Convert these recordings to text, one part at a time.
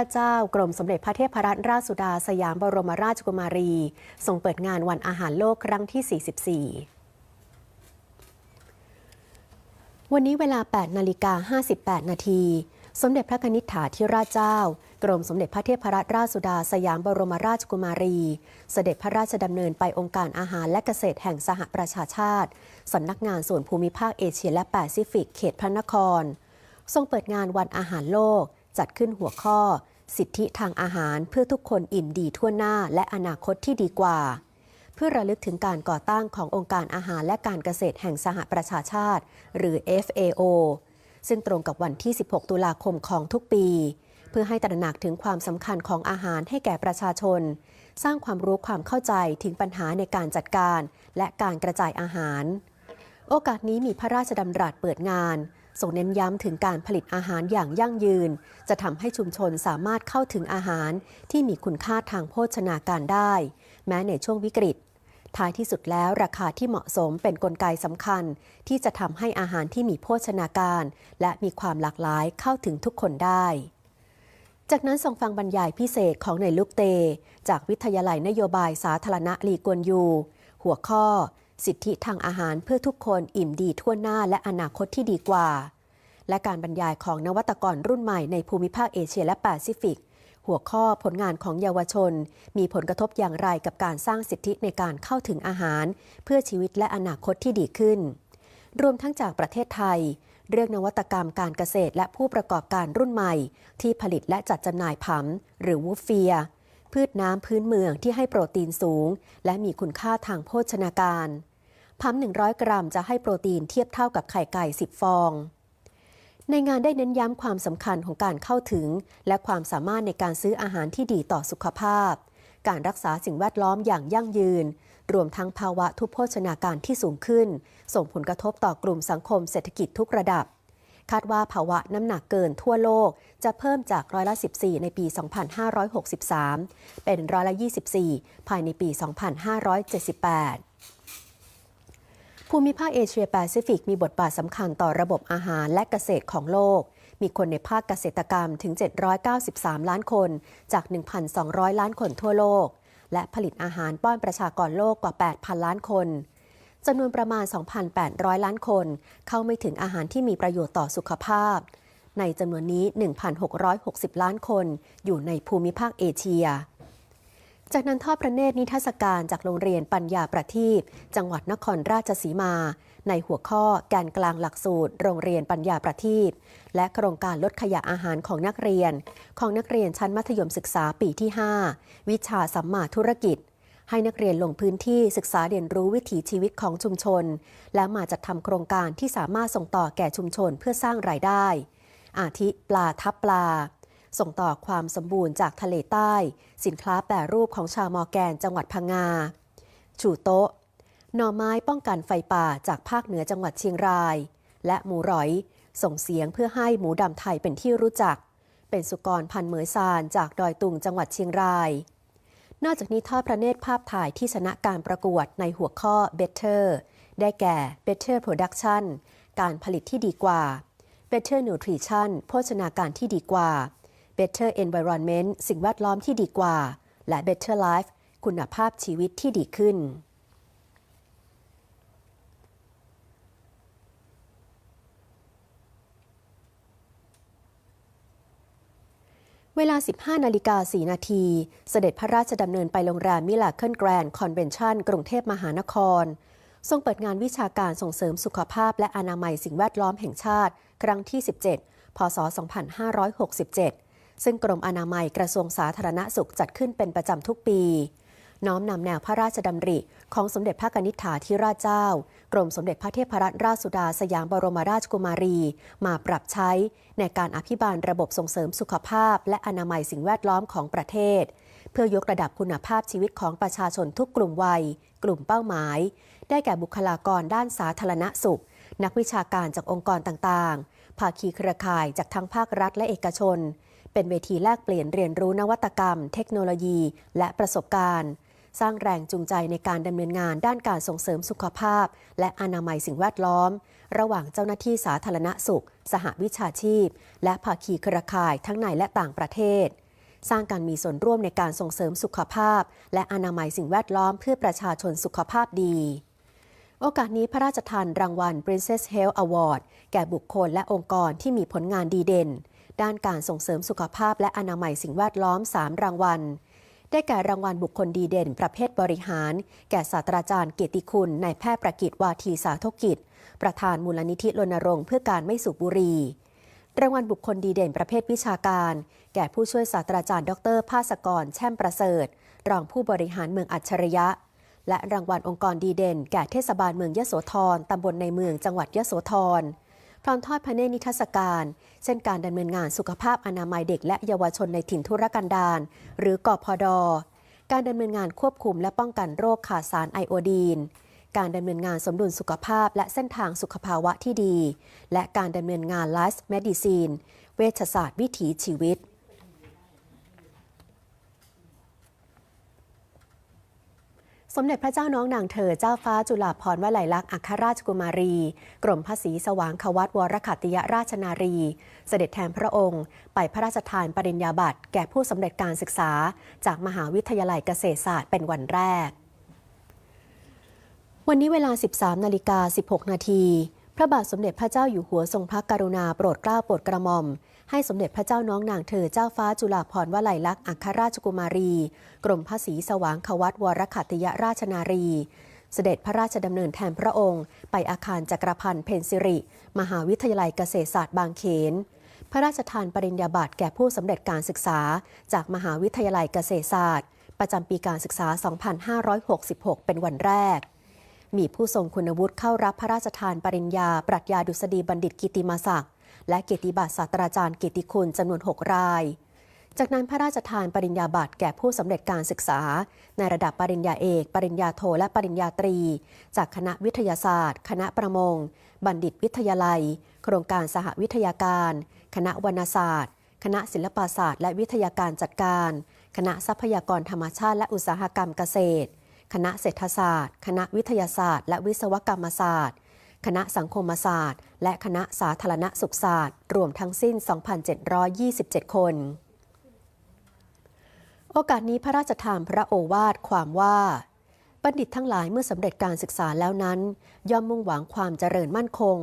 พระเจ้ากรมสมเด็จพระเทพรัตนราชสุดาสยามบรมราชกุมารี ทรงเปิดงานวันอาหารโลกครั้งที่ 44 วันนี้เวลา 8 นาฬิกา 58 นาที สมเด็จพระนิษฐาธิราชเจ้า กรมสมเด็จพระเทพรัตนราชสุดาสยามบรมราชกุมารี เสด็จพระราชดำเนินไปองค์การอาหารและเกษตรแห่งสหประชาชาติ สำนักงานส่วนภูมิภาคเอเชียและแปซิฟิกเขตพระนคร ทรงเปิดงานวันอาหารโลก จัดขึ้นหัวข้อ สิทธิทางอาหารเพื่อทุกคนอิ่มดีทั่วหน้าและอนาคตที่ดีกว่า เพื่อระลึกถึงการก่อตั้งขององค์การอาหารและการเกษตรแห่งสหประชาชาติ หรือ FAO ซึ่งตรงกับวันที่ 16 ตุลาคมของทุกปี เพื่อให้ตระหนักถึงความสำคัญของอาหารให้แก่ประชาชน สร้างความรู้ความเข้าใจถึงปัญหาในการจัดการ และการกระจายอาหาร โอกาสนี้มีพระราชดำรัสเปิดงาน ส่งเน้นย้ำถึงการผลิตอาหารอย่างยั่งยืน จะทำให้ชุมชนสามารถเข้าถึงอาหารที่มีคุณค่าทางโภชนาการได้ แม้ในช่วงวิกฤต ท้ายที่สุดแล้วราคาที่เหมาะสมเป็นนกลไกสำคัญ ที่จะทำให้อาหารที่มีโภชนาการ และมีความหลากหลายเข้าถึงทุกคนได้จากนั้นส่งฟังบรรยายพิเศษของในลูกเต จากวิทยาลัยนโยบายสาธารณะลีกวนยู หัวข้อ สิทธิทางอาหารเพื่อทุกคนอิ่มดีทั่วหน้าและอนาคตที่ดีกว่า และการบรรยายของนวัตกรรุ่นใหม่ในภูมิภาคเอเชียและแปซิฟิก หัวข้อผลงานของเยาวชน มีผลกระทบอย่างไรกับการสร้างสิทธิในการเข้าถึงอาหาร เพื่อชีวิตและอนาคตที่ดีขึ้น รวมทั้งจากประเทศไทย เรื่องนวัตกรรมการเกษตรและผู้ประกอบการรุ่นใหม่ ที่ผลิตและจัดจำหน่ายผำหรือวูฟเฟีย พืชน้ำพื้นเมืองที่ให้โปรตีนสูง และมีคุณค่าทางโภชนาการผำ100 กรัมจะให้โปรตีนเทียบเท่ากับไข่ไก่ 10 ฟอง ในงานได้เน้นย้ำความสำคัญของการเข้าถึง และความสามารถในการซื้ออาหารที่ดีต่อสุขภาพ การรักษาสิ่งแวดล้อมอย่างยั่งยืน รวมทั้งภาวะทุพโภชนาการที่สูงขึ้น ส่งผลกระทบต่อกลุ่มสังคมเศรษฐกิจทุกระดับ คาดว่าภาวะน้ำหนักเกินทั่วโลก จะเพิ่มจากร้อยละ 14 ในปี 2563 เป็นร้อยละ 24 ภายในปี 2578ภูมิภาคเอเชียแปซิฟิกมีบทบาทสำคัญต่อระบบอาหารและเกษตรของโลก มีคนในภาคเกษตรกรรมถึง 793 ล้านคน จาก 1,200 ล้านคนทั่วโลก และผลิตอาหารป้อนประชากรโลกกว่า 8,000 ล้านคน จำนวนประมาณ 2,800 ล้านคน เข้าไม่ถึงอาหารที่มีประโยชน์ต่อสุขภาพ ในจำนวนนี้ 1,660 ล้านคน อยู่ในภูมิภาคเอเชีย จากนั้นทอดพระเนตรนิทรรศการจากโรงเรียนปัญญาประทีปจังหวัดนครราชสีมา ในหัวข้อแกนกลางหลักสูตร โรงเรียนปัญญาประทีปและโครงการลดขยะอาหารของนักเรียน ของนักเรียนชั้นมัธยมศึกษาปีที่ 5 วิชาสัมมาธุรกิจ ให้นักเรียนลงพื้นที่ศึกษาเรียนรู้วิถีชีวิตของชุมชน และมาจัดทำโครงการที่สามารถส่งต่อแก่ชุมชนเพื่อสร้างรายได้ อาทิปลาทับปลา ส่งต่อความสมบูรณ์จากทะเลใต้ สินค้าแปรรูปของชาวมอแกนจังหวัดพังงาชูโต๊ะหน่อไม้ป้องกันไฟป่าจากภาคเหนือจังหวัดเชียงราย และหมูร้อย ส่งเสียงเพื่อให้หมูดำไทยเป็นที่รู้จัก เป็นสุกรพันเหมยซานจากดอยตุงจังหวัดเชียงราย นอกจากนี้ทอดพระเนตรภาพถ่ายที่ชนะการประกวดในหัวข้อ Better ได้แก่ Better Production การผลิตที่ดีกว่า Better Nutrition โภชนาการที่ดีกว่า Better Environment สิ่งแวดล้อมที่ดีกว่า และ Better Life คุณภาพชีวิตที่ดีขึ้น เวลา 15 นาฬิกา 4 นาที เสด็จพระราชดำเนินไปโรงแรมมิลาเคิลแกรนด์คอนเวนชั่น กรุงเทพมหานคร ทรงเปิดงานวิชาการส่งเสริมสุขภาพและอนามัยสิ่งแวดล้อมแห่งชาติ ครั้งที่ 17 พศ 2567 ซึ่งกรมอนามัยกระทรวงสาธารณสุขจัดขึ้นเป็นประจำทุกปี น้อมนำแนวพระราชดำริ ของสมเด็จพระกนิษฐาธิราชเจ้า กรมสมเด็จพระเทพรัตนราชสุดาสยามบรมราชกุมารี มาปรับใช้ในการอภิบาลระบบส่งเสริมสุขภาพ และอนามัยสิ่งแวดล้อมของประเทศ เพื่อยกระดับคุณภาพชีวิตของประชาชนทุกกลุ่มวัย กลุ่มเป้าหมาย ได้แก่บุคลากรด้านสาธารณสุข นักวิชาการจากองค์กรต่างๆ ภาคีเครือข่ายจากทั้งภาครัฐและเอกชนเป็นเวทีแลกเปลี่ยนเรียนรู้นวัตกรรม เทคโนโลยี และประสบการณ์ สร้างแรงจูงใจในการดำเนินงานด้านการส่งเสริมสุขภาพ และอนามัยสิ่งแวดล้อม ระหว่างเจ้าหน้าที่สาธารณสุข สหวิชาชีพ และภาคีเครือข่ายทั้งในและต่างประเทศ สร้างการมีส่วนร่วมในการส่งเสริมสุขภาพ และอนามัยสิ่งแวดล้อมเพื่อประชาชนสุขภาพดีโอกาสนี้พระราชทานรางวัล Princess Health Award แก่บุคคลและองค์กรที่มีผลงานดีเด่น ด้านการส่งเสริมสุขภาพและอนามัยสิ่งแวดล้อม 3 รางวัล ได้แก่รางวัลบุคคลดีเด่น ประเภทบริหาร แก่ศาสตราจารย์เกียรติคุณนายแพทย์ประกิตวาทีสาธกิจ ประธานมูลนิธิรณรงค์เพื่อการไม่สูบบุหรี่รางวัลบุคคลดีเด่นประเภทวิชาการ แก่ผู้ช่วยศาสตราจารย์ ดรภาสกร แช่มประเสริฐ รองผู้บริหารเมืองอัจฉริยะ และรางวัลองค์กรดีเด่น แก่เทศบาลเมืองยโสธรตำบลในเมืองจังหวัดยโสธร พร้อมทอดพระเนตรนิทรรศการ เช่นการดำเนินงานสุขภาพอนามัยเด็กและเยาวชนในถิ่นทุรกันดาร หรือกพด การดำเนินงานควบคุมและป้องกันโรคขาดสารไอโอดีน การดำเนินงานสมดุลสุขภาพและเส้นทางสุขภาวะที่ดี และการดำเนินงานไลฟ์เมดิซีน เวชศาสตร์วิถีชีวิต สมเด็จพระเจ้าน้องนางเธอเจ้าฟ้าจุฬาภรณ์วลัยลักษณ์อัครราชกุมารี กรมพระศรีสว่างควัตวรขัติยราชนารี เสด็จแทนพระองค์ ไปพระราชทานปริญญาบัตรแก่ผู้สำเร็จการศึกษา จากมหาวิทยาลัยเกษตรศาสตร์เป็นวันแรก วันนี้เวลา 13 นาฬิกา 16 นาที พระบาทสมเด็จพระเจ้าอยู่หัวทรงพระกรุณาโปรดเกล้าโปรดกระหม่อม ให้สมเด็จพระเจ้าน้องนางเธอเจ้าฟ้าจุฬาภรณ์วลัยลักษณ์อัครราชกุมารี กรมพระศรีสว่างควัตวรขัติยราชนารี เสด็จพระราชดำเนินแทนพระองค์ ไปอาคารจักรพันธ์เพนซิริ มหาวิทยาลัยเกษตรศาสตร์บางเขน พระราชทานปริญญาบัตรแก่ผู้สำเร็จการศึกษา จากมหาวิทยาลัยเกษตรศาสตร์ ประจำปีการศึกษา 2566 เป็นวันแรก มีผู้ทรงคุณวุฒิเข้ารับพระราชทานปริญญา ปรัชญาดุษฎีบัณฑิตกิติมาศักดิ์และเกียรติบัตรศาสตราจารย์เกียรติคุณจำนวน 6 ราย จากนั้นพระราชทานปริญญาบัตรแก่ผู้สำเร็จการศึกษา ในระดับปริญญาเอก ปริญญาโทและปริญญาตรี จากคณะวิทยาศาสตร์ คณะประมง บัณฑิตวิทยาลัย โครงการสหวิทยาการ คณะวรรณศาสตร์ คณะศิลปศาสตร์ และวิทยาการจัดการ คณะทรัพยากรธรรมชาติและอุตสาหกรรมเกษตร คณะเศรษฐศาสตร์ คณะวิทยาศาสตร์ และวิศวกรรมศาสตร์ คณะสังคมศาสตร์ และคณะสาธารณสุขศาสตร์ รวมทั้งสิ้น 2,727 คน โอกาสนี้พระราชทานพระโอวาทความว่าบัณฑิตทั้งหลายเมื่อสำเร็จการศึกษาแล้วนั้น ย่อมมุ่งหวังความเจริญมั่นคง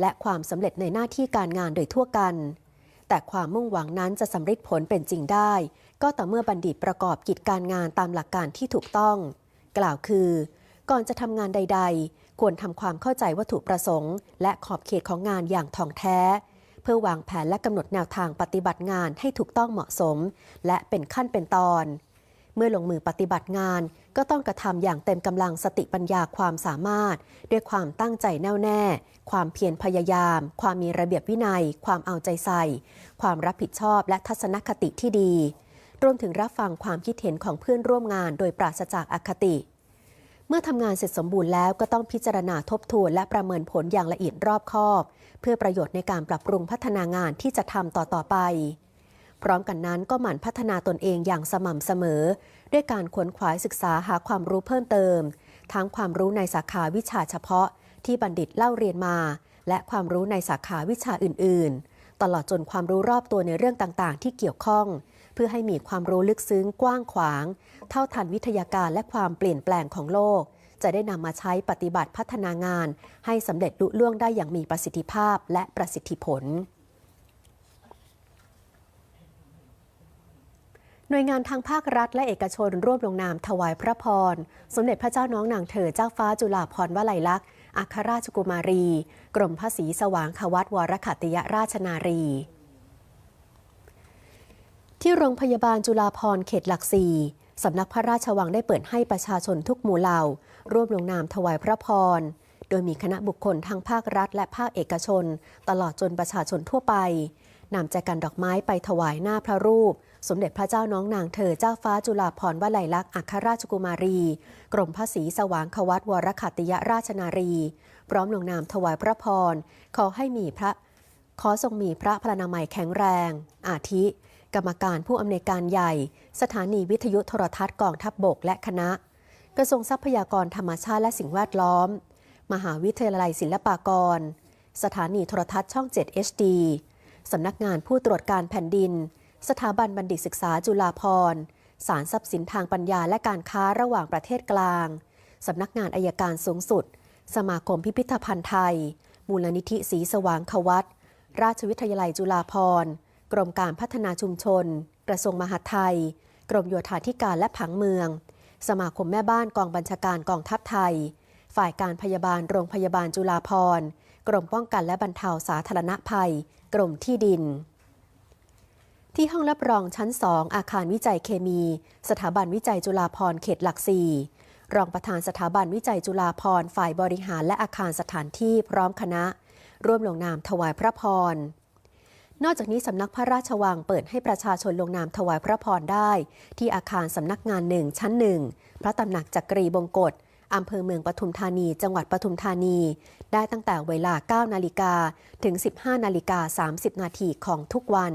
และความสำเร็จในหน้าที่การงานโดยทั่วกัน แต่ความมุ่งหวังนั้นจะสำเร็จผลเป็นจริงได้ ก็ต่อเมื่อบัณฑิตประกอบกิจการงานตามหลักการที่ถูกต้อง กล่าวคือ ก่อนจะทำงานใด ๆ ควรทำความเข้าใจวัตถุประสงค์ และขอบเขตของงานอย่างท่องแท้ เพื่อวางแผนและกำหนดแนวทางปฏิบัติงานให้ถูกต้องเหมาะสม และเป็นขั้นเป็นตอน เมื่อลงมือปฏิบัติงาน ก็ต้องกระทำอย่างเต็มกำลังสติปัญญาความสามารถ ด้วยความตั้งใจแน่วแน่ ความเพียรพยายาม ความมีระเบียบวินัย ความเอาใจใส่ ความรับผิดชอบและทัศนคติที่ดี รวมถึงรับฟังความคิดเห็นของเพื่อนร่วมงานโดยปราศจากอคติ เมื่อทำงานเสร็จสมบูรณ์แล้วก็ต้องพิจารณาทบทวนและประเมินผลอย่างละเอียดรอบคอบ เพื่อประโยชน์ในการปรับปรุงพัฒนางานที่จะทำต่อต่อไป พร้อมกันนั้นก็หมั่นพัฒนาตนเองอย่างสม่ำเสมอ ด้วยการขวนขวายศึกษาหาความรู้เพิ่มเติม ทั้งความรู้ในสาขาวิชาเฉพาะ ที่บัณฑิตเล่าเรียนมา และความรู้ในสาขาวิชาอื่น ๆ ตลอดจนความรู้รอบตัวในเรื่องต่างๆ ที่เกี่ยวข้อง เพื่อให้มีความรู้ลึกซึ้งกว้างขวาง เท่าทันวิทยาการและความเปลี่ยนแปลงของโลก จะได้นำมาใช้ปฏิบัติพัฒนางาน ให้สำเร็จลุล่วงได้อย่างมีประสิทธิภาพและประสิทธิผลหน่วยงานทางภาครัฐและเอกชนร่วมลงนามถวายพระพร สมเด็จพระเจ้าน้องนางเธอเจ้าฟ้าจุฬาภรณ์วลัยลักษณ์อัครราชกุมารี กรมพระศรีสว่างควัตวรขัตติยราชนารี ที่โรงพยาบาลจุฬาภรณ์เขตหลักสี่สำนักพระราชวังได้เปิดให้ประชาชนทุกหมู่เหล่า ร่วมลงนามถวายพระพร โดยมีคณะบุคคลทางภาครัฐ และภาคเอกชน ตลอดจนประชาชนทั่วไปนำแจกันดอกไม้ไปถวายหน้าพระรูป สมเด็จพระเจ้าน้องนางเธอเจ้าฟ้าจุฬาภรณ์วลัยลักษณ์อัครราชกุมารี กรมพระศรีสว่างควัตวรขัตติยราชนารี พร้อมลงนามถวายพระพร ขอให้มีพระ ขอทรงมีพระพลานามัยแข็งแรง อาทิ กรรมการผู้อำนวยการใหญ่ สถานีวิทยุโทรทัศน์กองทัพบบกและคณะ กระทรวงทรัพยากรธรรมชาติและสิ่งแวดล้อม มหาวิทยาลัยศิลปากร สถานีโทรทัศน์ช่อง 7 HD สำนักงานผู้ตรวจการแผ่นดิน สถาบันบัณฑิตศึกษาจุฬาภรณ์ศาลทรัพย์สินทางปัญญาและการค้าระหว่างประเทศกลาง สำนักงานอายการสูงสุด สมาคมพิพิธภัณฑ์ไทย มูลนิธิสีสว่างควัตราชวิทยาลัยจุฬาภรณ์ กรมการพัฒนาชุมชน กระทรวงมหาดไทย กรมโยธาธิการและผังเมือง สมาคมแม่บ้านกองบัญชาการกองทัพไทย ฝ่ายการพยาบาลโรงพยาบาลจุฬาภรณ์ กรมป้องกันและบรรเทาสาธารณภัย กรมที่ดิน ที่ห้องรับรองชั้น2อาคารวิจัยเคมี สถาบันวิจัยจุฬาภรณ์เขตหลักสี่รองประธานสถาบันวิจัยจุฬาภรณ์ฝ่ายบริหารและอาคารสถานที่พร้อมคณะ ร่วมลงนามถวายพระพร นอกจากนี้สำนักพระราชวังเปิดให้ประชาชนลงนามถวายพระพรได้ ที่อาคารสำนักงานหนึ่งชั้นหนึ่งพระตำหนักจักรีบงกฎอำเภอเมืองปทุมธานี จังหวัดปทุมธานี ได้ตั้งแต่เวลา 9 นาฬิกาถึง 15 นาฬิกา 30 นาทีของทุกวัน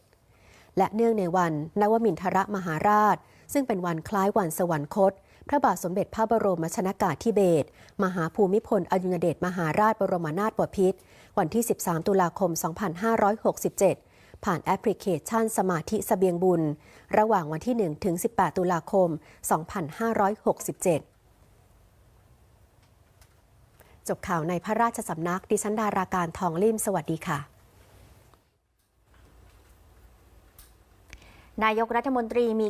และเนื่องในวันนวมินทรมหาราช ซึ่งเป็นวันคล้ายวันสวรรคต พระบาทสมเด็จพระบรมชนากาธิเบศรมหาภูมิพลอดุลยเดชมหาราชบรมนาถบพิตรวันที่ 13 ตุลาคม 2567 ผ่านแอปพลิเคชันสมาธิสเสบียงบุญ ระหว่างวันที่ 1 ถึง 18 ตุลาคม 2567จบข่าวในพระราชสำนักดิฉันดาราการทองลิ่มสวัสดีค่ะ นายกรัฐมนตรีมี